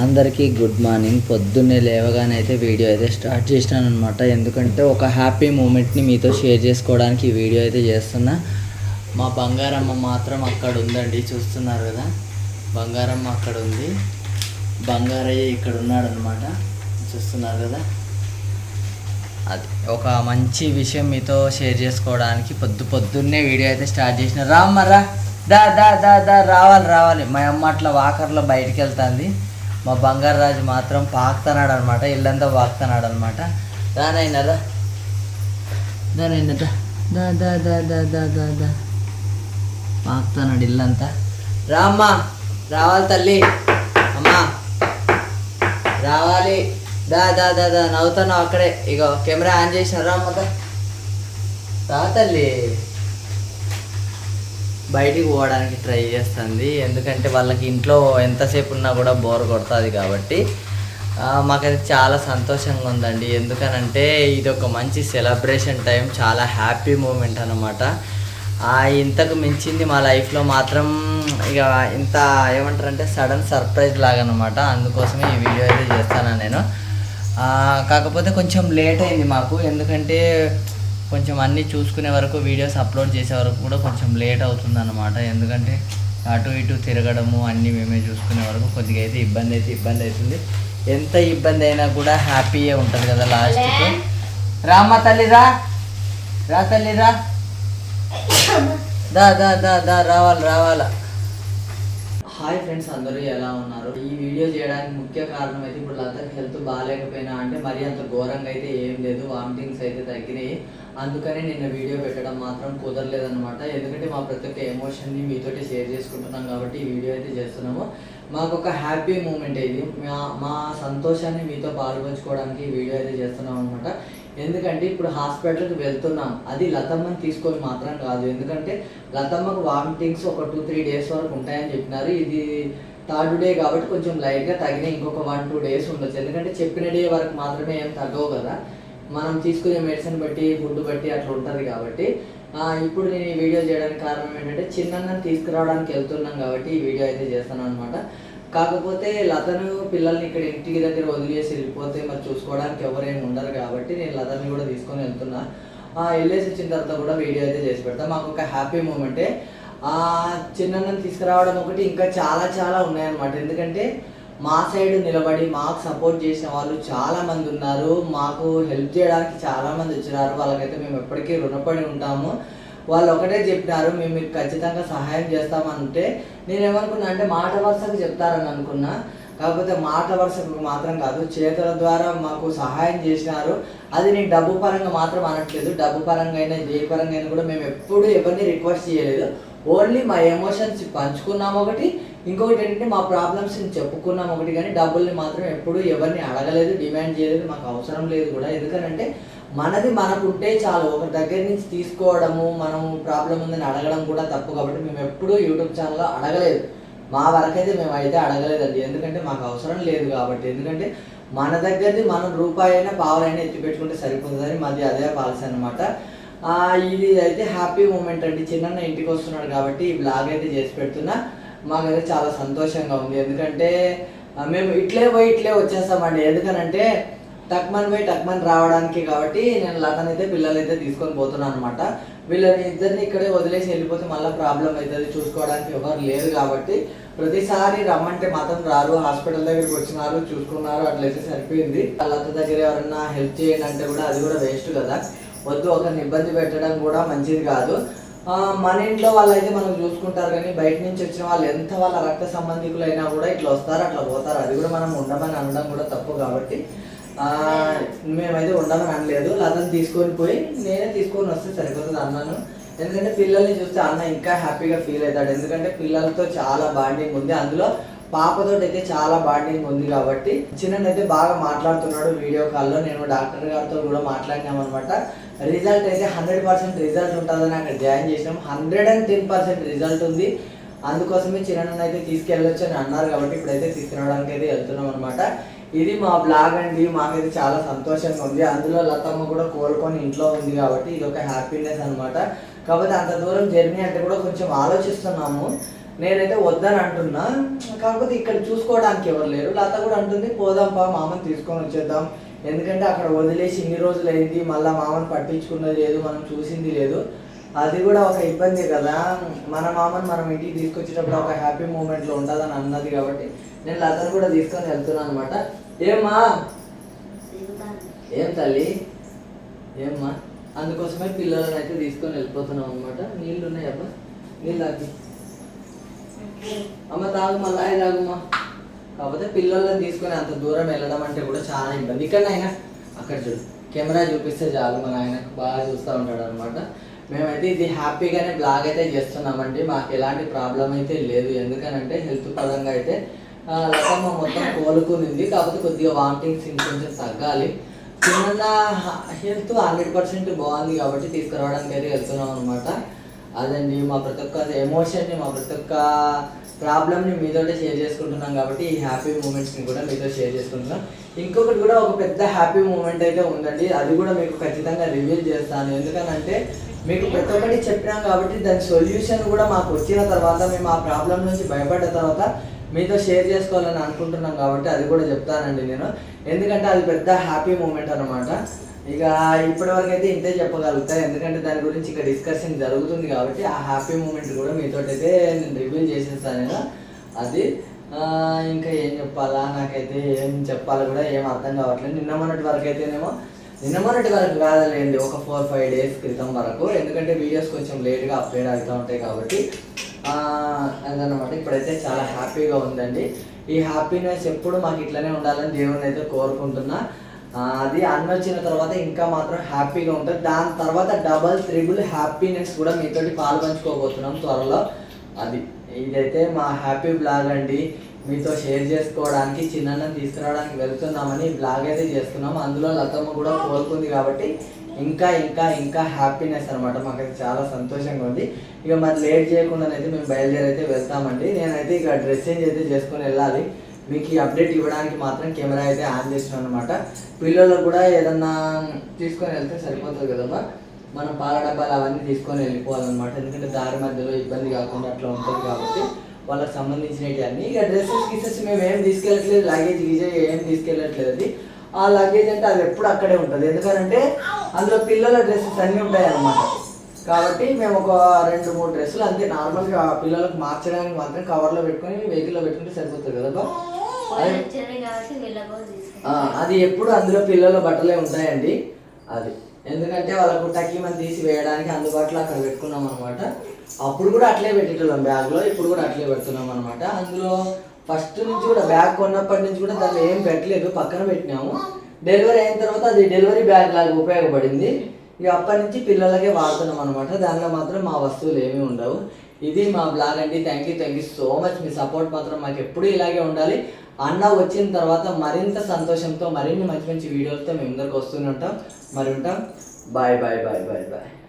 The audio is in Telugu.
అందరికీ గుడ్ మార్నింగ్. పొద్దున్నే లేవగానే అయితే వీడియో అయితే స్టార్ట్ చేసినాను అనమాట ఎందుకంటే ఒక హ్యాపీ మూమెంట్ని మీతో షేర్ చేసుకోవడానికి ఈ వీడియో అయితే చేస్తున్నా. మా బంగారమ్మ మాత్రం అక్కడ ఉందండి చూస్తున్నారు కదా? బంగారమ్మ అక్కడ ఉంది. బంగారయ్య ఇక్కడ ఉన్నాడు అనమాట చూస్తున్నారు కదా? అది ఒక మంచి విషయం మీతో షేర్ చేసుకోవడానికి పొద్దు పొద్దున్నే వీడియో అయితే స్టార్ట్ చేసిన. రామ్మరా. దా దా దా దా రావాలి రావాలి. మా అమ్మ అట్లా వాకర్లో బయటికి వెళ్తుంది. మా బంగారు రాజు మాత్రం పాకుతున్నాడు అనమాట ఇల్లంతా పాకుతున్నాడు అనమాట దానైనా రా దానైనా దా. దా దా దా దా దా దా పాకుతున్నాడు ఇల్లంతా. రామ్మా రావాలి తల్లి. అమ్మా. రావాలి. దా దా దా దా నవ్వుతున్నావు అక్కడే. ఇగో కెమెరా ఆన్ చేసిన రా అమ్మక తల్లి. బయటికి పోవడానికి ట్రై చేస్తుంది. ఎందుకంటే వాళ్ళకి ఇంట్లో ఎంతసేపు ఉన్నా కూడా బోర్ కొడుతుంది కాబట్టి ఆ, మాకైతే చాలా సంతోషంగా ఉందండి. ఎందుకనంటే ఇది ఒక మంచి సెలబ్రేషన్ టైం చాలా హ్యాపీ మూమెంట్ అనమాట ఇంతకు మించింది మా లైఫ్లో మాత్రం ఇక ఇంత ఏమంటారంటే సడన్ సర్ప్రైజ్ లాగా అనమాట అందుకోసమే ఈ వీడియో అయితే చేస్తాను నేను. కాకపోతే కొంచెం లేట్ అయింది మాకు. ఎందుకంటే కొంచెం అన్నీ చూసుకునే వరకు వీడియోస్ అప్లోడ్ చేసే వరకు కూడా కొంచెం లేట్ అవుతుంది అనమాట ఎందుకంటే అటు ఇటు తిరగడము అన్నీ మేమే చూసుకునే వరకు కొద్దిగా అయితే ఇబ్బంది అయితే ఇబ్బంది అవుతుంది. ఎంత ఇబ్బంది అయినా కూడా హ్యాపీయే ఉంటుంది కదా లాస్ట్కి రామ్మ తల్లి రా. రా తల్లి రా. దా దా దా దా రావాలి రావాలా. హాయ్ ఫ్రెండ్స్ అందరూ ఎలా ఉన్నారు? ఈ వీడియో చేయడానికి ముఖ్య కారణం అయితే ఇప్పుడు లతకి హెల్త్ బాగాలేకపోయినా అంటే మరీ అంత ఘోరంగా అయితే ఏం లేదు వామిటింగ్స్ అయితే తగ్గినాయి. అందుకని నిన్న వీడియో పెట్టడం మాత్రం కుదరలేదనమాట ఎందుకంటే మా ప్రతి ఒక్క ఎమోషన్ని మీతోటి షేర్ చేసుకుంటున్నాం కాబట్టి ఈ వీడియో అయితే చేస్తున్నాము. మాకు ఒక హ్యాపీ మూమెంట్ ఇది. మా మా సంతోషాన్ని మీతో పాల్పంచుకోవడానికి ఈ వీడియో అయితే చేస్తున్నాం అనమాట ఎందుకంటే ఇప్పుడు హాస్పిటల్కి వెళ్తున్నాం. అది లతమ్మని తీసుకొని మాత్రం కాదు. ఎందుకంటే లతమ్మకు వామిటింగ్స్ ఒక టూ త్రీ డేస్ వరకు ఉంటాయని చెప్పినారు. ఇది థర్డ్ డే కాబట్టి కొంచెం లైట్గా తగిన ఇంకొక వన్ టూ డేస్ ఉండొచ్చు. ఎందుకంటే చెప్పిన డే వరకు మాత్రమే ఏం తగ్గవు కదా. మనం తీసుకునే మెడిసిన్ బట్టి ఫుడ్ బట్టి అట్లా ఉంటుంది కాబట్టి. ఇప్పుడు నేను ఈ వీడియో చేయడానికి కారణం ఏంటంటే చిన్న తీసుకురావడానికి వెళ్తున్నాం కాబట్టి ఈ వీడియో అయితే చేస్తాను అనమాట కాకపోతే లతను పిల్లల్ని ఇక్కడ ఇంటికి దగ్గర వదిలేసి వెళ్ళిపోతే మరి చూసుకోవడానికి ఎవరేమి ఉండరు కాబట్టి నేను లతని కూడా తీసుకొని వెళ్తున్నా. ఆ, వెళ్ళేసి వచ్చిన తర్వాత కూడా వీడియో అయితే చేసి పెడతా. మాకు ఒక హ్యాపీ మూమెంటే. ఆ చిన్నన్నని తీసుకురావడం ఒకటి ఇంకా చాలా చాలా ఉన్నాయన్నమాట. ఎందుకంటే మా సైడ్ నిలబడి మాకు సపోర్ట్ చేసిన వాళ్ళు చాలా మంది ఉన్నారు. మాకు హెల్ప్ చేయడానికి చాలా మంది వచ్చినారు. వాళ్ళకైతే మేము ఎప్పటికీ రుణపడి ఉంటాము. వాళ్ళు ఒకటే చెప్పినారు మేము మీకు ఖచ్చితంగా సహాయం చేస్తామంటే నేను ఏమనుకున్నా అంటే మాట వరుసకు చెప్తారని అనుకున్నా. కాకపోతే మాట వరుసకు మాత్రం కాదు చేతుల ద్వారా మాకు సహాయం చేసినారు. అది నేను డబ్బు పరంగా మాత్రం అనట్లేదు. డబ్బు పరంగా అయినా ఏ పరంగా అయినా కూడా మేము ఎప్పుడు ఎవరిని రిక్వెస్ట్ చేయలేదు. ఓన్లీ మా ఎమోషన్స్ పంచుకున్నాం ఒకటి ఇంకొకటి ఏంటంటే మా ప్రాబ్లమ్స్ని చెప్పుకున్నాం ఒకటి కానీ డబ్బుల్ని మాత్రం ఎప్పుడు ఎవరిని అడగలేదు డిమాండ్ చేయలేదు మాకు అవసరం లేదు కూడా. ఎందుకనంటే మనది మనకుంటే చాలు. ఒకరి దగ్గర నుంచి తీసుకోవడము మనం ప్రాబ్లం ఉందని అడగడం కూడా తప్పు కాబట్టి మేము ఎప్పుడూ యూట్యూబ్ ఛానల్లో అడగలేదు. మా వరకైతే మేము అయితే అడగలేదండి. ఎందుకంటే మాకు అవసరం లేదు కాబట్టి. ఎందుకంటే మన దగ్గరది మనం రూపాయి అయినా పావులైనా ఎత్తి పెట్టుకుంటే సరిపోతుందని మాది అదే పాలసీ అనమాట ఇది అయితే హ్యాపీ మూమెంట్ అండి. చిన్న ఇంటికి వస్తున్నాడు కాబట్టి ఈ బ్లాగ్ అయితే చేసి పెడుతున్నా. మాకైతే చాలా సంతోషంగా ఉంది. ఎందుకంటే మేము ఇట్లే పోయి ఇట్లే వచ్చేస్తామండి. ఎందుకనంటే టక్మన్ పోయి టక్మన్ రావడానికి కాబట్టి నేను లతన్ అయితే పిల్లలు అయితే తీసుకొని పోతున్నాను అనమాట వీళ్ళని ఇద్దరిని ఇక్కడే వదిలేసి వెళ్ళిపోతే మళ్ళీ ప్రాబ్లం అవుతుంది. చూసుకోవడానికి ఎవరు లేరు కాబట్టి ప్రతిసారి రమ్మంటే మాత్రం రారు. హాస్పిటల్ దగ్గరికి వచ్చినారు చూసుకున్నారు అట్లయితే సరిపోయింది. లత దగ్గర ఎవరన్నా హెల్ప్ చేయండి అంటే కూడా అది కూడా వేస్ట్ కదా. వద్దు ఒకరిని ఇబ్బంది పెట్టడం కూడా మంచిది కాదు. మన ఇంట్లో వాళ్ళైతే మనం చూసుకుంటారు కానీ బయట నుంచి వచ్చిన వాళ్ళు ఎంత వాళ్ళ రక్త సంబంధికులైనా కూడా ఇట్లా వస్తారు అట్లా పోతారు. అది కూడా మనం ఉండమని అనడం కూడా తప్పు కాబట్టి మేమైతే ఉండమని అనలేదు. లతను తీసుకొని పోయి నేనే తీసుకొని వస్తే సరిపోతుంది అన్నాను. ఎందుకంటే పిల్లల్ని చూస్తే అన్న ఇంకా హ్యాపీగా ఫీల్ అవుతాడు. ఎందుకంటే పిల్లలతో చాలా బాండింగ్ ఉంది. అందులో పాపతో అయితే చాలా బాండింగ్ ఉంది కాబట్టి చిన్న అయితే బాగా మాట్లాడుతున్నాడు వీడియో కాల్లో. నేను డాక్టర్ గారితో కూడా మాట్లాడినాం అనమాట రిజల్ట్ అయితే హండ్రెడ్ పర్సెంట్ రిజల్ట్ ఉంటుందని అక్కడ జాయిన్ చేసినాం. Hundred and ten percent result ఉంది. అందుకోసమే చిన్న అయితే తీసుకెళ్ళొచ్చు అని అన్నారు కాబట్టి ఇప్పుడైతే తీసుకురావడానికి అయితే వెళ్తున్నాం అనమాట ఇది మా బ్లాగ్ అండి. మాకైతే చాలా సంతోషంగా ఉంది. అందులో లతమ్మ కూడా కోలుకొని ఇంట్లో ఉంది కాబట్టి ఇది ఒక హ్యాపీనెస్ అనమాట కాకపోతే అంత దూరం జర్నీ అంటే కూడా కొంచెం ఆలోచిస్తున్నాము. నేనైతే వద్దని అంటున్నా. కాకపోతే ఇక్కడ చూసుకోవడానికి ఎవరు లేరు. లత కూడా అంటుంది పోదాంపా మామని తీసుకొని వచ్చేద్దాం. ఎందుకంటే అక్కడ వదిలేసి ఇన్ని రోజులు అయింది. మళ్ళీ మామని పట్టించుకున్నది లేదు మనం చూసింది లేదు. అది కూడా ఒక ఇబ్బంది కదా. మన మామని మనం ఇంటికి తీసుకొచ్చేటప్పుడు ఒక హ్యాపీ మూమెంట్లో ఉంటుందని అన్నది కాబట్టి నేను లతను కూడా తీసుకొని వెళ్తున్నాను అనమాట ఏమ్మా? ఏం తల్లి? ఏమ్మా? అందుకోసమే పిల్లలను అయితే తీసుకొని వెళ్ళిపోతున్నాం అనమాట నీళ్ళు ఉన్నాయి అబ్బా. నీళ్ళు తాగి. అమ్మ తాగు మళ్ళా తాగుమా. కాకపోతే పిల్లలను తీసుకొని అంత దూరం వెళ్ళడం అంటే కూడా చాలా ఇబ్బంది. ఇక్కడ ఆయన అక్కడ చూడు కెమెరా చూపిస్తే చాలు మన ఆయన బాగా చూస్తూ ఉంటాడు అనమాట మేమైతే ఇది హ్యాపీగానే బ్లాగ్ అయితే చేస్తున్నామండి. మాకు ఎలాంటి ప్రాబ్లం అయితే లేదు. ఎందుకనంటే హెల్త్ పరంగా అయితే లతమ్మ మొత్తం కోలుకునింది. కాకపోతే కొద్దిగా వామిటింగ్స్ ఇంకొంచెం తగ్గాలి. చిన్న హెల్త్ హండ్రెడ్ పర్సెంట్ బాగుంది కాబట్టి తీసుకురావడానికి అయితే వెళ్తున్నాం అనమాట అదండి మా ప్రతి ఒక్క ఎమోషన్ని మా ప్రతి ఒక్క ప్రాబ్లమ్ని మీతోటే షేర్ చేసుకుంటున్నాం కాబట్టి ఈ హ్యాపీ మూమెంట్స్ని కూడా మీతో షేర్ చేసుకుంటున్నాం. ఇంకొకటి కూడా ఒక పెద్ద హ్యాపీ మూమెంట్ అయితే ఉందండి. అది కూడా మీకు ఖచ్చితంగా రివీల్ చేస్తాను. ఎందుకనంటే మీకు ప్రతి ఒక్కటి చెప్పినాం కాబట్టి దాని సొల్యూషన్ కూడా మాకు వచ్చిన తర్వాత మేము ఆ ప్రాబ్లం నుంచి భయపడ్డ తర్వాత మీతో షేర్ చేసుకోవాలని అనుకుంటున్నాం కాబట్టి అది కూడా చెప్తానండి నేను. ఎందుకంటే అది పెద్ద హ్యాపీ మూమెంట్ అనమాట ఇక ఇప్పటివరకు అయితే ఇంతే చెప్పగలుగుతా. ఎందుకంటే దాని గురించి ఇక డిస్కషన్ జరుగుతుంది కాబట్టి ఆ హ్యాపీ మూమెంట్ కూడా మీతో అయితే నేను రివ్యూ చేసేస్తాను నేను అది. ఇంకా ఏం చెప్పాలా? నాకైతే ఏం చెప్పాలో కూడా ఏం అర్థం కావట్లేదు. నిన్న మొన్నటి వరకు అయితేనేమో నిన్న మొన్నటి వరకు కాదలేండి ఒక ఫోర్ ఫైవ్ డేస్ క్రితం వరకు. ఎందుకంటే వీడియోస్ కొంచెం లేట్గా అప్డేట్ అవుతూ ఉంటాయి కాబట్టి అదనమాట ఇప్పుడైతే చాలా హ్యాపీగా ఉందండి. ఈ హ్యాపీనెస్ ఎప్పుడు మాకు ఇట్లనే ఉండాలని దేవుని అయితే కోరుకుంటున్నా. అది అన్న వచ్చిన తర్వాత ఇంకా మాత్రం హ్యాపీగా ఉంటుంది. దాని తర్వాత డబల్ త్రిబుల్ హ్యాపీనెస్ కూడా మీతోటి పాలు పంచుకోబోతున్నాం త్వరలో. అది ఇదైతే మా హ్యాపీ బ్లాగ్ అండి. మీతో షేర్ చేసుకోవడానికి చిన్న తీసుకురావడానికి వెళ్తున్నామని బ్లాగ్ అయితే చేస్తున్నాం. అందులో లతమ్మ కూడా కోరుకుంది కాబట్టి ఇంకా ఇంకా ఇంకా హ్యాపీనెస్ అనమాట మాకైతే చాలా సంతోషంగా ఉంది. ఇక మరి లేట్ చేయకుండానైతే మేము బయలుదేరి అయితే వెళ్తామండి. నేనైతే ఇక డ్రెస్ చేంజ్ అయితే చేసుకొని వెళ్ళాలి. మీకు ఈ అప్డేట్ ఇవ్వడానికి మాత్రం కెమెరా అయితే ఆన్ చేస్తున్నాను అనమాట పిల్లలకు కూడా ఏదన్నా తీసుకొని వెళ్తే సరిపోతుంది కదమ్మా. మనం పాల డబ్బాలు అవన్నీ తీసుకొని వెళ్ళిపోవాలన్నమాట. ఎందుకంటే దారి మధ్యలో ఇబ్బంది కాకుండా అట్లా ఉంటుంది కాబట్టి. వాళ్ళకి సంబంధించినవి అన్ని. ఇక డ్రెస్సెస్ గిసెస్ మేము ఏం తీసుకెళ్ళట్లేదు. లగేజ్ గీజేజ్ ఏం తీసుకెళ్ళట్లేదు అది. ఆ లగేజ్ అంటే అది ఎప్పుడు అక్కడే ఉంటుంది. ఎందుకంటే అందులో పిల్లల డ్రెస్సెస్ అన్నీ ఉంటాయి అన్నమాట కాబట్టి మేము ఒక రెండు మూడు డ్రెస్సులు అంతే. నార్మల్గా పిల్లలకు మార్చడానికి మాత్రం కవర్లో పెట్టుకొని వెహికల్లో పెట్టుకుంటే సరిపోతుంది కదా బా? అది ఎప్పుడు అందులో పిల్లల బట్టలే ఉంటాయండి. అది. ఎందుకంటే వాళ్ళకు టకీమని తీసి వేయడానికి అందుబాటులో అక్కడ పెట్టుకున్నాం అనమాట అప్పుడు కూడా అట్లే పెట్టేటోళ్ళం బ్యాగ్లో ఇప్పుడు కూడా అట్లే పెడుతున్నాం అనమాట అందులో ఫస్ట్ నుంచి కూడా బ్యాగ్ కొన్నప్పటి నుంచి కూడా దాన్ని ఏం పెట్టలేదు పక్కన పెట్టినాము. డెలివరీ అయిన తర్వాత అది డెలివరీ బ్యాగ్ లాగా ఉపయోగపడింది. ఇక అప్పటి నుంచి పిల్లలకే వాడుతున్నాం అనమాట దానిలో మాత్రం మా వస్తువులు ఏమీ ఉండవు. ఇది మా బ్లాగ్ అండి. Thank you thank you so much me support మాత్రం మాకు ఎప్పుడూ ఇలాగే ఉండాలి. అన్న వచ్చిన తర్వాత మరింత సంతోషంతో మరిన్ని మంచి మంచి వీడియోలతో మేము ఇందరికి వస్తూనే ఉంటాం. మరి ఉంటాం. Bye bye bye bye bye